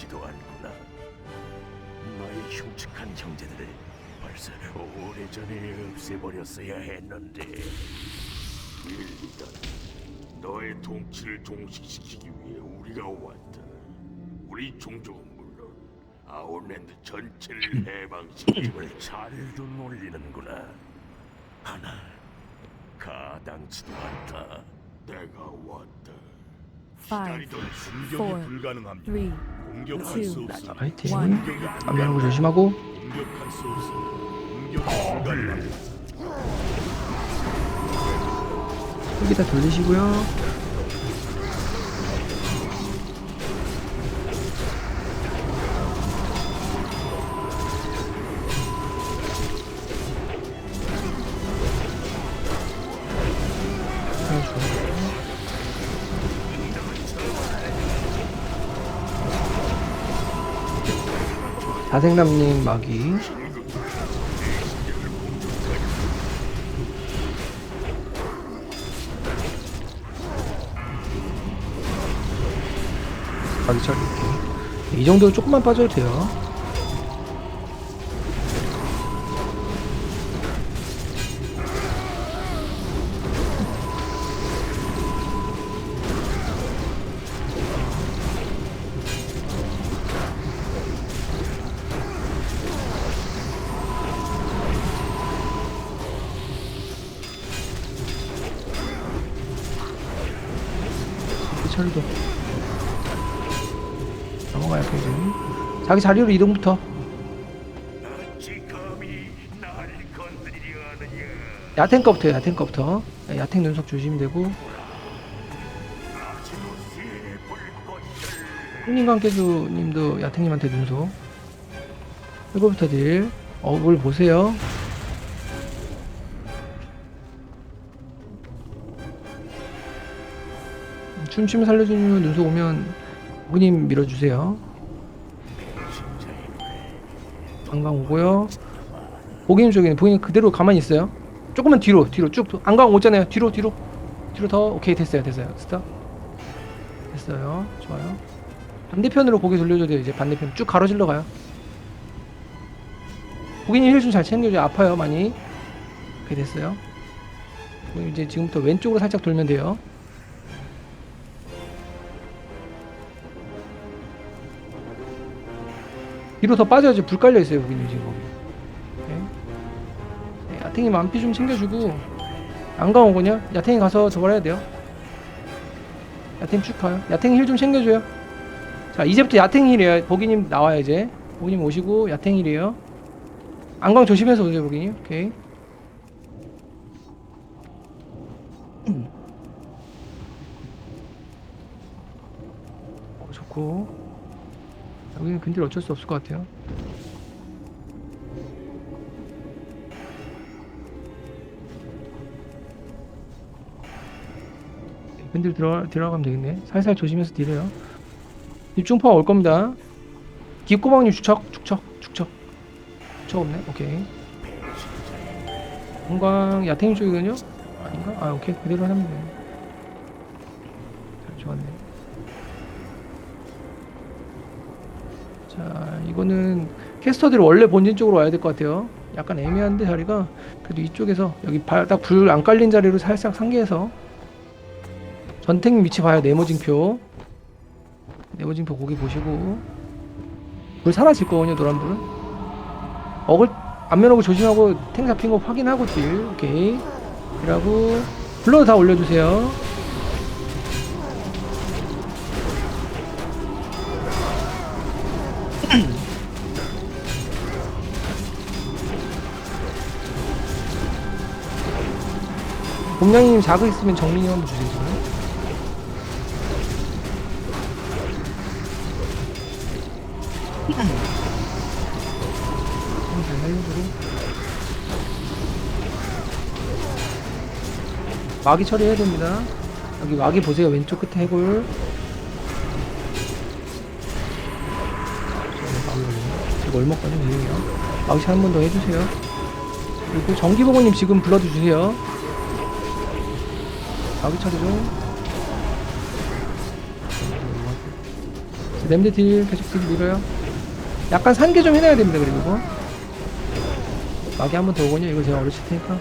반갑지도 않구나. 너의 흉측한 형제들을 벌써 오래전에 없애버렸어야 했는데. 일리단, 너의 통치를 종식시키기 위해 우리가 왔다. 우리 종족은 물론 아울랜드 전체를 해방시키을 잘도 놀리는구나. 하나 가당치도 않다. 내가 왔다. Five, 기다리던 four, 불가능합니다. three, 공격할 수 two, 없습니다. 파이팅. 안면하고 조심하고. 공격할 수 없습니다. 공격이 불가능합니다. 여기 다 돌리시고요. 다생남님 마기. 마기 처리 이 정도로 조금만 빠져도 돼요 처리도. 넘어가야 되지 자기 자리로 이동부터? 야탱 거부터 야탱 거부터. 네, 야탱 눈썹 조심되고. 홍인관계주님도 야탱님한테 눈속 이거부터 딜. 어글 보세요 춤추면 살려주면 눈속 오면 호님 밀어주세요. 안강 오고요. 보기님 쪽에는 보기님 그대로 가만히 있어요. 조금만 뒤로 뒤로 쭉. 안강 오잖아요. 뒤로 뒤로. 뒤로 더. 오케이 됐어요 됐어요. 스탑 됐어요. 좋아요. 반대편으로 고개 돌려줘야 돼요 이제 반대편. 쭉 가로질러 가요. 고객님 힐 좀 잘 챙겨줘요 아파요 많이. 오케이 됐어요. 이제 지금부터 왼쪽으로 살짝 돌면 돼요 뒤로 더 빠져야지 불 깔려 있어요 고객님 지금. 거기 오케이. 네, 야탱이 만피 좀 챙겨주고. 안 가오거든요 야탱이 가서 저걸 해야 돼요. 야탱 쭉 가요. 야탱 힐 좀 챙겨줘요. 자 이제부터 야탱 힐이에요. 보기님 나와요 이제. 보기님 오시고 야탱 힐이에요. 안광 조심해서 오세요 보기님. 오케이. 어, 좋고 여기는 근딜 어쩔 수 없을 것 같아요. 근딜 들어, 들어가면 되겠네. 살살 조심해서 딜해요. 입중파가 올 겁니다. 기꼬방님 주척 축척 축척. 축척 없네? 오케이. 건강 야탱 쪽이거든요? 아닌가? 아 오케이. 그대로 하면 돼. 잘, 좋았네 자 이거는 캐스터들이 원래 본진 쪽으로 와야 될 것 같아요. 약간 애매한데 자리가 그래도 이쪽에서 여기 딱 불 안 깔린 자리로 살짝 상기해서 전탱 위치 봐요. 네모징표. 네모징표 고기 보시고. 불 사라질 거거든요 노란 불은. 어글 어글 조심하고 탱 잡힌 거 확인하고 딜. 오케이. 딜하고 블러드 다 올려주세요 봄냥이님 자극 있으면 정민이 한번 주세요. 좀잘 살려주고 마기 처리해야 됩니다. 여기 마기 보세요. 왼쪽 끝에 해골 이거 얼마까지 유용해요 마기 처리 한번 더 해주세요 그리고 정기보고님 지금 불러도 주세요 마기 처리 좀 냄새 딜 계속 딜 밀어요. 약간 산개 좀 해놔야 됩니다. 그리고 이거 마개 한번 더 오거든요. 이거 제가 어르실 테니까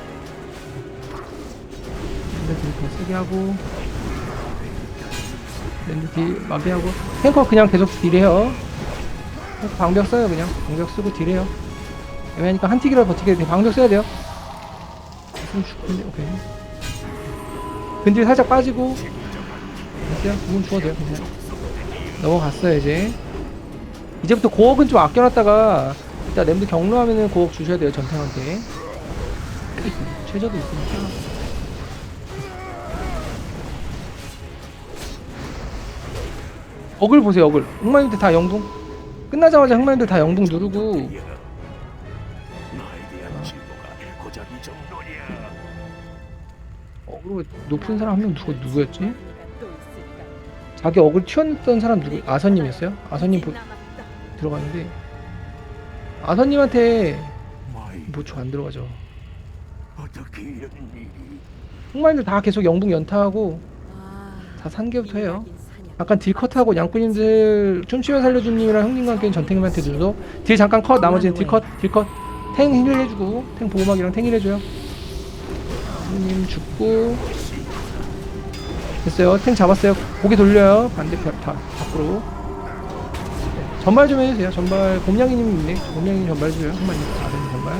냄새 딜더 세게 하고 냄새 딜 마개 하고 탱커 그냥 계속 딜해요. 방벽 써요 그냥 방벽 쓰고 딜해요. 애매하니까 한 틱이라도 버티게 돼. 방벽 써야 돼요. 좀 죽는데 오케이. 근딜 살짝 빠지고 됐어요. 부분 죽어도 돼요. 괜찮아요. 넘어갔어요 이제. 이제부터 고억은 좀 아껴놨다가 이따 램드 경로하면은 고억 주셔야 돼요 전탱한테. 최저도 있으니까. 억을 보세요 억을. 흑마님들 다 영둥. 끝나자마자 흑마님들 다 영둥 누르고 정도냐? 어그로 높은 사람 한 명 누구 누구였지? 자기 어글 튀었던 사람 누구? 아선님이었어요? 아선님 보, 들어갔는데 아선님한테 뭐초 안 들어가죠. 흑마님들 다 계속 영동 연타하고 다 산개부터 해요. 약간 딜 컷하고 양꾼님들 춤추며 살려준님이랑 형님과 함께 전탱님한테 줘도 딜 잠깐 컷 나머지는 딜 컷, 딜 컷. 탱 힐 해주고 탱 보호막이랑 탱 힐 해줘요. 형님 죽고 됐어요. 탱 잡았어요. 고개 돌려요. 반대편 다 밖으로. 네, 전발 좀 해주세요. 전발 곰냥이님 있네. 곰냥이님 전발 해줘요. 한마디 아는 전발.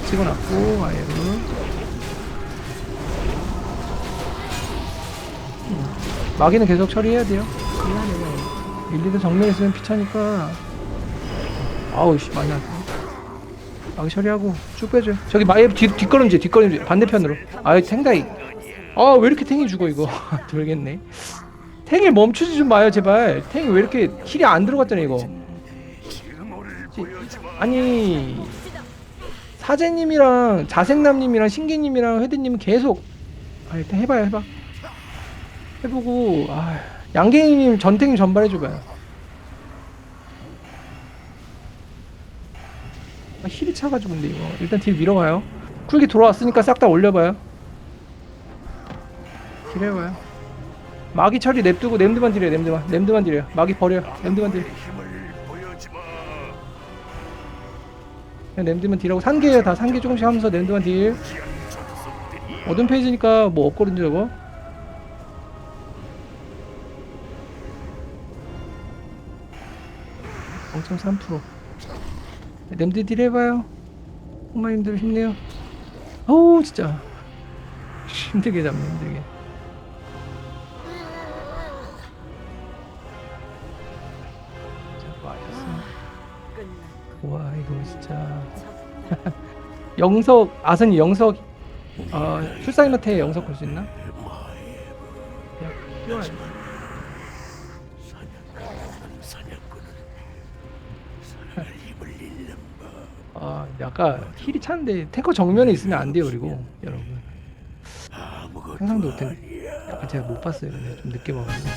자, 찍어놨고 아예로. 마기는 계속 처리해야 돼요. 일리도 정면에 있으면 피차니까 아우 씨 많이 났어. 마기 처리하고 쭉 빼줘요. 저기 마이 뒤 뒷걸음질 뒷걸음질 반대편으로. 아이 탱다이. 아 왜 이렇게 탱이 죽어 이거 돌겠네. 탱을 멈추지 좀 마요 제발. 탱이 왜 이렇게 힐이 안 들어갔잖아 이거. 아니 사제님이랑 자생남님이랑 신기님이랑 회드님은 계속 아 일단 해봐요 해봐 해보고 아 양갱이님 전탱이 전발해줘봐요. 아, 힐이 차가지고 근데 이거. 일단 딜 밀어봐요. 쿨기 돌아왔으니까 싹 다 올려봐요. 딜 해봐요. 마기 처리 냅두고 냄드만 딜해요 냄드만. 냄드만 딜해요. 마기 버려요. 냄드만 딜. 그냥 냄드만 딜하고 산개예요 다 산개 조금씩 하면서 냄드만 딜. 어둠 페이지니까 뭐 없거든요 저거 0.3% 냄드 딜 해봐요. 엄마님들 힘내요. 어우 진짜. 힘들게 잡네 힘들게. 자 마셨어 와 이거 진짜. 영석 아선이 영석 어 출사인한테 영석 걸 수 있나? 뛰어야 아 약간 힐이 차는데 탱커 정면에 있으면 안 돼요 그리고. 여러분. 상상도 못했. 약간 제가 못 봤어요 근데 좀 늦게 봐가지고.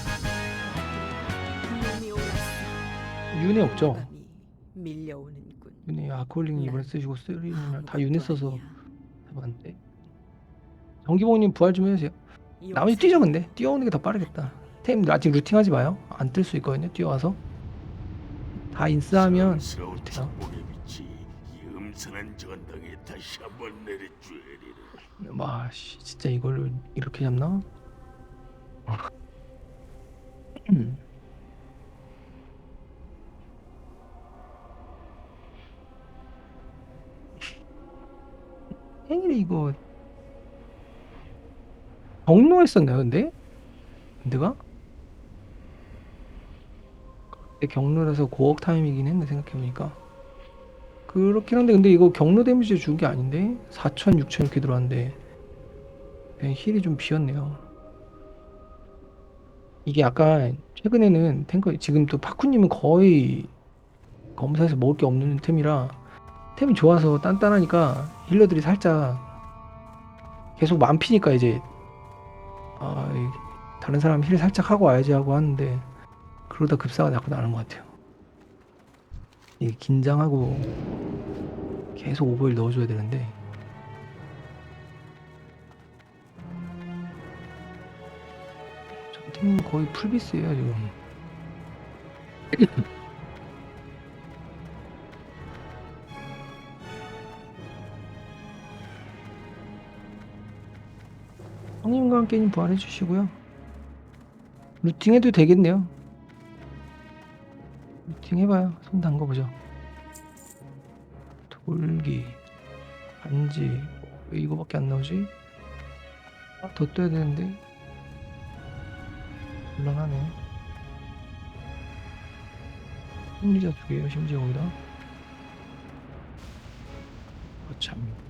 윤회 없죠? 윤회 아콜링 이번에 쓰시고 쓰리님 다 윤회 써서 해봤는데. 정기봉님 부활 좀 해주세요. 나머지 뛰죠 근데. 뛰어오는 게 더 빠르겠다. 템 아직 루팅 하지 마요. 안 뜰 수 있거든요 뛰어와서. 다 인스하면 스러 음산한 전당에 다시 한번 내려주리라. 와, 씨, 진짜 이걸 이렇게 잡나? 음. 생일에 이거 경로했었나요, 근데? 근데가? 경로라서 고억 타임이긴 했네, 생각해보니까. 그렇긴 한데, 근데 이거 경로 데미지 준 게 아닌데? 4천, 6천 이렇게 들어왔는데. 그냥 힐이 좀 비었네요. 이게 약간 최근에는 탱커 지금 또 파쿠님은 거의 검사에서 먹을 게 없는 템이라 템이 좋아서 단단하니까 힐러들이 살짝 계속 만피니까 이제 아 이- 다른 사람 힐 살짝 하고 와야지 하고 하는데 그러다 급사가 자꾸 나는 것 같아요. 이게 긴장하고 계속 오버힐 넣어줘야 되는데 팀 거의 풀비스예요 지금. 형님과 함께님 부활해 주시고요. 루팅해도 되겠네요. 루팅 해봐요. 손 담궈보죠. 돌기, 반지, 왜 이거밖에 안 나오지? 아, 더 떠야 되는데. 곤란하네. 심리자 두 개요, 심지어 거기다. 어, 참.